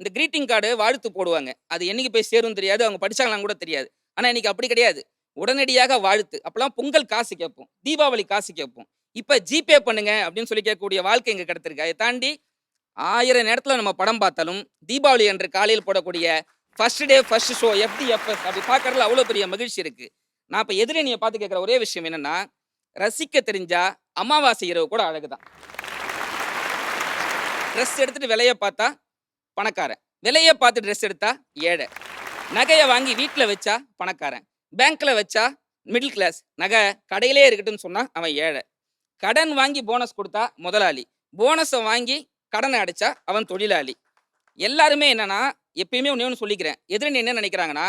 இந்த greeting card வாழ்த்து போடுவாங்க. அது என்னைக்கு போய் சேரும் தெரியாது அவங்க படித்தாங்களாம் கூட தெரியாது. ஆனால் இன்னைக்கு அப்படி கிடையாது. உடனடியாக வாழ்த்து. அப்போலாம் பொங்கல் காசு கேட்போம். தீபாவளி காசு கேட்போம். இப்போ ஜிபே பண்ணுங்க அப்படின்னு சொல்லி கேட்கக்கூடிய வாழ்க்கை இங்கே கிடைத்திருக்கு. அதை தாண்டி ஆயிரம் நேரத்தில் நம்ம படம் பார்த்தாலும் தீபாவளி அன்று காலையில் போடக்கூடிய first day first show FDFS அப்படி பார்க்கறதுல அவ்வளோ பெரிய மகிழ்ச்சி இருக்கு. நான் இப்போ எதிரணியை பார்த்து கேட்குற ஒரே விஷயம் என்னன்னா ரசிக்க தெரிஞ்சா அமாவாசை இரவு கூட அழகு தான் ட்ரெஸ் எடுத்துட்டு விலையை பார்த்தா பணக்காரன். விலையை பார்த்து ட்ரெஸ் எடுத்தா ஏழை. நகையை வாங்கி வீட்டில் வச்சா பணக்காரன். பேங்க்ல வச்சா மிடில் கிளாஸ் நகை கடையிலே இருக்கட்டும்னு சொன்னா அவன் ஏழை. கடன் வாங்கி போனஸ் கொடுத்தா முதலாளி. போனஸை வாங்கி கடனை அடைச்சா அவன் தொழிலாளி. எல்லாருமே என்னன்னா எப்பயுமே ஒன்று ஒன்று சொல்லிக்கிறேன். எதிரணி என்ன நினைக்கிறாங்கன்னா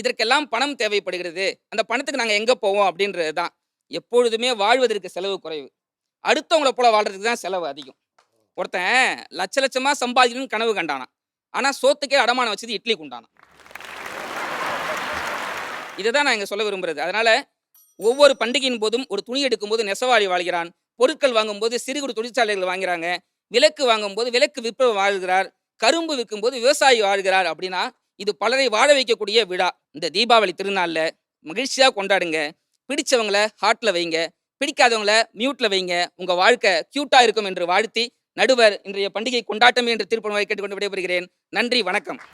இதற்கெல்லாம் பணம் தேவைப்படுகிறது. அந்த பணத்துக்கு நாங்கள் எங்கே போவோம் அப்படின்றது தான் எப்பொழுதுமே வாழ்வதற்கு செலவு குறைவு. அடுத்தவங்களை போல வாழ்றதுக்கு தான் செலவு அதிகம். ஒருத்தன் லட்ச லட்சமா சம்பாதிக்கணும்னு கனவு கண்டானான். ஆனா சோத்துக்கே அடமானம் வச்சது இட்லி குண்டானான். இதை தான் நான் இங்க சொல்ல விரும்புறது. அதனால ஒவ்வொரு பண்டிகையின் போதும் ஒரு துணி எடுக்கும் போது நெசவாளி வாழ்கிறான். பொருட்கள் வாங்கும்போது சிறு குறு தொழிற்சாலைகள் வாங்குறாங்க. விலக்கு வாங்கும்போது விலக்கு விற்பவர் வாழ்கிறார். கரும்பு விற்கும்போது விவசாயி வாழ்கிறார் அப்படின்னா இது பலரை வாழ வைக்கக்கூடிய விழா. இந்த தீபாவளி திருநாளில் மகிழ்ச்சியாக கொண்டாடுங்க. பிடிச்சவங்கள ஹார்ட்ல வைங்க. பிடிக்காதவங்கள மியூட்ல வைங்க. உங்க வாழ்க்கை கியூட்டா இருக்கும் என்று வாழ்த்தி நடுவர் இன்றைய பண்டிகை கொண்டாட்டம் என்று திருப்பணம் கேட்டுக்கொண்டு விடைபெறுகிறேன். நன்றி வணக்கம்.